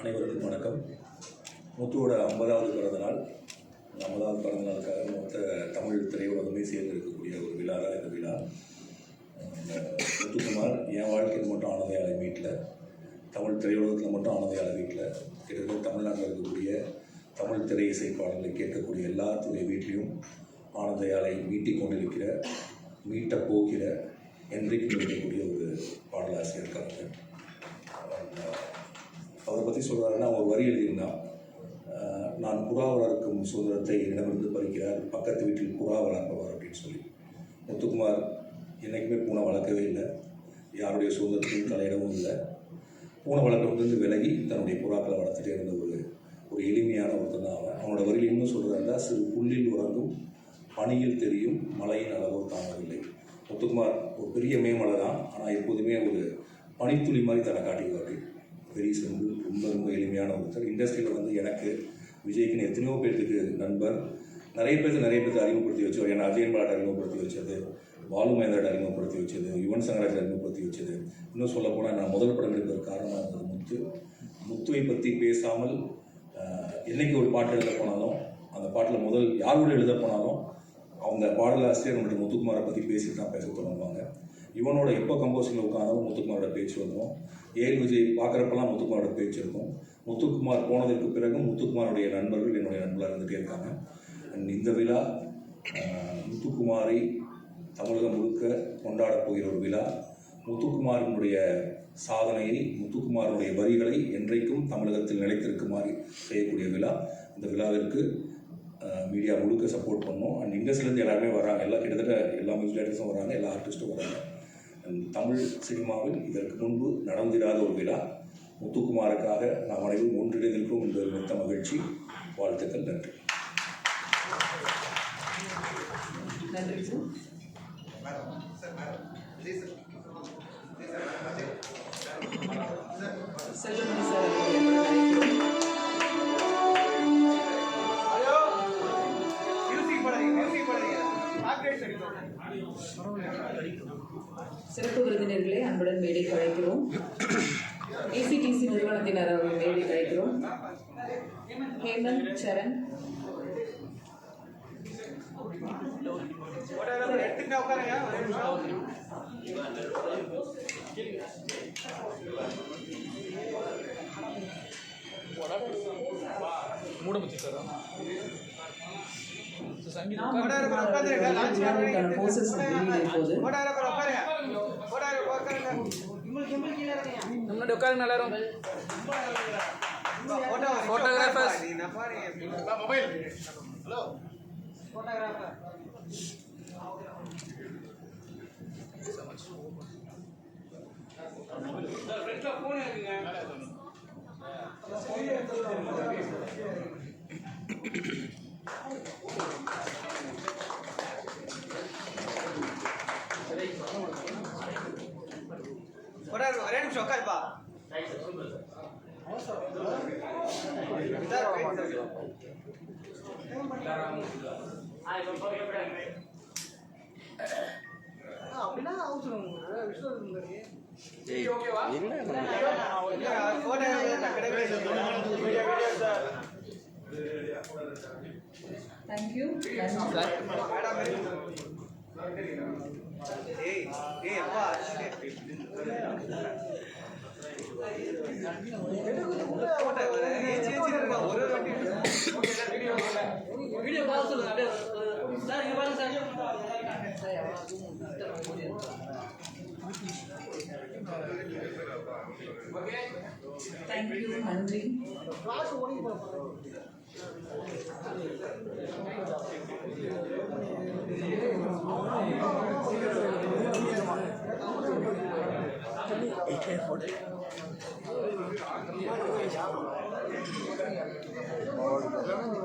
அனைவருக்கும் வணக்கம். முத்துவோட ஐம்பதாவது பிறந்த நாள். ஐம்பதாவது பிறந்த நாளுக்காக மொத்த தமிழ் திரையுலகமே சேர்ந்து இருக்கக்கூடிய ஒரு விழா தான் இந்த விழா. முத்துக்குமார் என் வாழ்க்கையில் மட்டும் ஆனந்தையாளர் வீட்டில். தமிழ் திரையுலகத்தில் மட்டும் ஆனந்தையாளர் வீட்டில். கிட்டத்தட்ட தமிழ்நாட்டில் இருக்கக்கூடிய தமிழ் திரை இசை பாடல்களை கேட்கக்கூடிய எல்லாத்துடைய வீட்லேயும் ஆனந்தையாலை மீட்டிக் கொண்டிருக்கிற மீட்ட போகிற என்றைக்கும் இருக்கக்கூடிய ஒரு பாடலாக பற்றி சொல்கிறாருன்னா அவங்க வரி எழுதியிருந்தான் நான் புறா வளர்க்கும் சுதந்திரத்தை என்னிடமிருந்து பறிக்கிறார். பக்கத்து வீட்டில் புறா வளர்ப்பவர் அப்படின்னு சொல்லி. முத்துக்குமார் என்றைக்குமே பூனை வளர்க்கவே இல்லை. யாருடைய சுதந்திரத்தையும் தலையிடவும் இல்லை. பூனை வளர்க்கறதுலேருந்து விலகி தன்னுடைய புறாக்களை வளர்த்துட்டே இருந்த ஒரு ஒரு எளிமையான ஒருத்தன் தான் அவன். அவனோட வரியில் இன்னும் சொல்கிறாருந்தா சிறு புல்லில் உறங்கும் பனியில் தெரியும் மலையின் அளவோ தாங்கவில்லை முத்துக்குமார் ஒரு பெரிய மேமலை தான். ஆனால் எப்போதுமே ஒரு பனித்துளி மாதிரி தன்னை காட்டிக்குவாரு பெரிய வந்து ரொம்ப ரொம்ப எளிமையான ஒருத்தர். இண்டஸ்ட்ரியில் வந்து எனக்கு விஜய்க்குன்னு எத்தனையோ பேர்த்துக்கு நண்பர். நிறைய பேருக்கு நிறைய பேருக்கு அறிமுகப்படுத்தி வச்சோம் ஏன்னா அஜயன் பாலாட் அறிமுகப்படுத்தி வச்சது பாலு மகேந்திரன் அறிமுகப்படுத்தி வச்சது யுவன் சங்கராஜ் அறிமுகப்படுத்தி வச்சது. இன்னும் சொல்ல போனால் நான் முதல் படம் எடுப்பதற்கு காரணமாக இருந்தது முத்து. முத்துவை பற்றி பேசாமல் என்றைக்கு ஒரு பாட்டு எழுத போனாலும் அந்த பாட்டில் முதல் யாரோட எழுத போனாலும் அவங்க பாடலாசிரியர் நம்மளுடைய முத்துக்குமாரை பற்றி பேசிட்டு தான் பேச தொடங்குவாங்க. இவனோட எப்போ கம்போசிங்கில் உட்காந்தாலும் முத்துக்குமாரோட பேச்சு வந்துடும் ஏன் விஜய் பார்க்குறப்பெல்லாம் முத்துக்குமாரோட பேச்சு இருக்கும். முத்துக்குமார் போனதற்கு பிறகு முத்துக்குமாருடைய நண்பர்கள் என்னுடைய நண்பர்களாக இருந்துகிட்டே இருக்காங்க. அண்ட் இந்த விழா முத்துக்குமாரி முத்துக்குமாரை தமிழகம் முழுக்க கொண்டாடப் போகிற ஒரு விழா. முத்துக்குமாரினுடைய சாதனையை முத்துக்குமாரனுடைய வரிகளை என்றைக்கும் தமிழகத்தில் நிலைத்திருக்குமாறு செய்யக்கூடிய விழா. இந்த விழாவிற்கு மீடியா முழுக்க சப்போர்ட் பண்ணோம். அண்ட் இண்டஸ்ட்ரியிலேருந்து எல்லாருமே வராங்க எல்லா கிட்டத்தட்ட எல்லா மியூசிக் டைரக்டர்ஸும் வராங்க எல்லா ஆர்டிஸ்ட்டும் வராங்க தமிழ் சினிமாவில் இதற்கு முன்பு நடந்திராத ஒரு விழா. முத்துக்குமாருக்காக நாம் அனைவரும் ஒன்றிணைந்திருக்கிறோம் என்பது மிக்க மகிழ்ச்சி. வாழ்த்துக்கள் நன்றி. நன்றி சிறப்பு விருந்தினர்களை அன்புடன் மேடை அழைக்கிறோம். ஏசிடிசி நிறுவனத்தினர் அவர்கள் மேடை அழைக்கிறோம். ஹேமந்த் சரண். போட்டோகிராஃபர் எடுத்துக்கிட்டா வெளியிட இப்போது போட்டோகிராஃபர் உட்காருங்க. முன்னாடி எல்லாரும் மொபைல் ஹலோ நிமிஷம் உட்காருப்பா அப்படின்னா அவசரம் சார். தேங்க்யூ நன்றி வீடியோ பார்த்து சொல்லுங்க அப்படியே சார் இங்க பாருங்க சார் தேங்க்யூ நன்றி AK 40. और